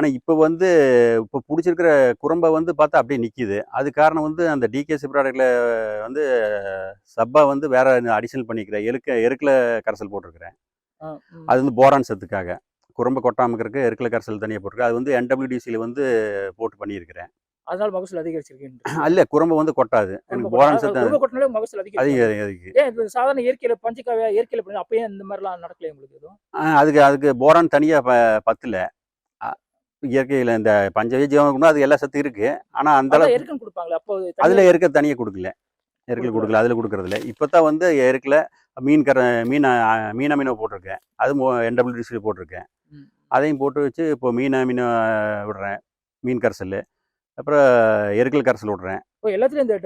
ஆனால் இப்போ வந்து இப்போ பிடிச்சிருக்கிற குறும்பை வந்து பார்த்தா அப்படியே நிற்கிது அது காரணம் வந்து அந்த டிகேசி ப்ராடக்ட்டில் வந்து சப்பா வந்து வேற அடிஷனல் பண்ணிக்கிறேன் எருக்க எருக்கில் கரைசல் போட்டிருக்கிறேன். அது வந்து போரான் சத்துக்காக. குறும்பை கொட்டாமல் இருக்கிறதுக்கு எருக்கில் கரைசல் தனியாக போட்டிருக்கேன். அது வந்து என்டபிள்யூடிசியில் வந்து போட்டு பண்ணியிருக்கிறேன். அதனால மகசூல் அதிகரிச்சிருக்கேன் அல்ல குறும்பை வந்து கொட்டாது. எனக்கு போரான் சத்து கொட்டினாலே மகசூல் இப்ப சாதாரண இயற்கையில பஞ்சக்காவியா இயற்கையில பண்ணி அப்பயே இந்த மாதிரிலாம் நடக்கல உங்களுக்கு எதுவும்? அதுக்கு அதுக்கு போரான் தனியாக ப பத்தில். இயற்கையில் இந்த பஞ்சவீ ஜீவனுக்குன்னா அது எல்லா சத்து இருக்குது ஆனால் அந்த அளவுக்கு அதில் இருக்க தனியாக கொடுக்கல. எருக்கில் கொடுக்கல. அதில் கொடுக்கறதில்ல. இப்போ தான் வந்து எருக்கில் மீன் கர மீன் மீன் அமீனோ போட்டிருக்கேன். அது என்டபிள்யூடிசியில் போட்டிருக்கேன். அதையும் போட்டு வச்சு இப்போ மீன் அமீனோ விடுறேன். மீன் கரைசல். அப்புறம் எருக்கல் கரைசல் விடுறேன். எல்லாத்துலயும் இந்த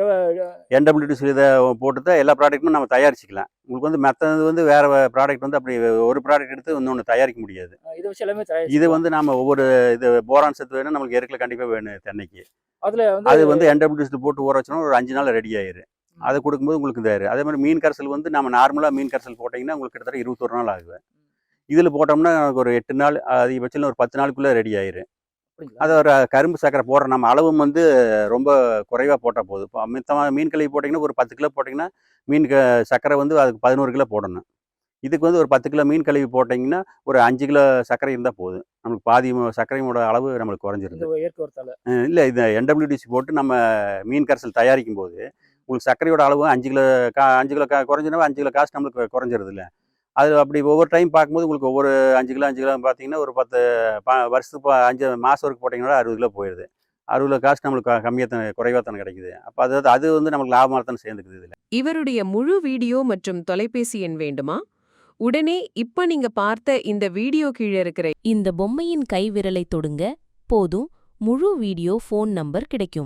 என்டபிள்யூடிசி இதை போட்டு தான் எல்லா ப்ராடக்ட்டும் நம்ம தயாரிச்சிக்கலாம். உங்களுக்கு வந்து மற்றது வந்து வேறு ப்ராடக்ட் வந்து அப்படி ஒரு ப்ராடக்ட் எடுத்து இன்னொன்று தயாரிக்க முடியாது. இதை வச்சு எல்லாமே இது வந்து நம்ம ஒவ்வொரு இது போரான் சத்து வேணும் நம்மளுக்கு எருக்கில் கண்டிப்பாக வேணும் தென்னைக்கு. அதுல வந்து அது வந்து என்டபிள்யூடிசி போட்டு ஊற வச்சோன்னா ஒரு அஞ்சு நாள் ரெடி ஆயிரு அதை கொடுக்கும்போது உங்களுக்கு இதாயிரு அதே மாதிரி மீன் கரைசல் வந்து நம்ம நார்மலாக மீன் கரைசல் போட்டிங்கன்னா உங்களுக்கு கிட்டத்தட்ட இருபத்தொரு நாள் ஆகுது. இதில் போட்டோம்னா ஒரு எட்டு நாள் அதிகபட்சம் ஒரு பத்து நாளுக்குள்ளே ரெடி ஆயிரு அப்படிங்களா? அது ஒரு கரும்பு சக்கரை போடுற நம்ம அளவும் வந்து ரொம்ப குறைவாக போட்டால் போதும். இப்போ மித்தமாக மீன் கழுவி போட்டிங்கன்னா ஒரு பத்து கிலோ போட்டிங்கன்னா மீன் க சக்கரை வந்து அதுக்கு பதினோரு கிலோ போடணும். இதுக்கு வந்து ஒரு பத்து கிலோ மீன் கழுவி போட்டிங்கன்னா ஒரு அஞ்சு கிலோ சர்க்கரை இருந்தால் போதும். நம்மளுக்கு பாதி சர்க்கரையோட அளவு நம்மளுக்கு குறைஞ்சிருது. இந்த இல்லை இது என்டபிள்யூடிசி போட்டு நம்ம மீன் கரைசல் தயாரிக்கும் போது உங்களுக்கு சர்க்கரையோட அளவு அஞ்சு கிலோ கா அஞ்சு கிலோ கா குறைஞ்சினா அஞ்சு கிலோ காசு நம்மளுக்கு குறைஞ்சிருது இல்லை அது அப்படி ஒவ்வொரு டைம் பார்க்கும்போது உங்களுக்கு ஒவ்வொரு அஞ்சு கிலோ அஞ்சு கிலோ பார்த்தீங்கன்னா ஒரு பத்து பா வருஷத்துக்கு அஞ்சு மாதம் வரைக்கும் போட்டிங்கன்னா அறுபது கிலோ போயிடுது அறுபது கிலோ காசு நம்மளுக்கு கம்மியாக தான் குறைவாக தானே கிடைக்குது. அப்போ அது அது வந்து நமக்கு லாபமாக தானே சேர்ந்துக்குது இதில். இவருடைய முழு வீடியோ மற்றும் தொலைபேசி எண் வேண்டுமா? உடனே இப்ப நீங்க பார்த்த இந்த வீடியோ கீழே இருக்கிற இந்த பொம்மையின் கைவிரலை தொடுங்க போதும் முழு வீடியோ ஃபோன் நம்பர் கிடைக்கும்.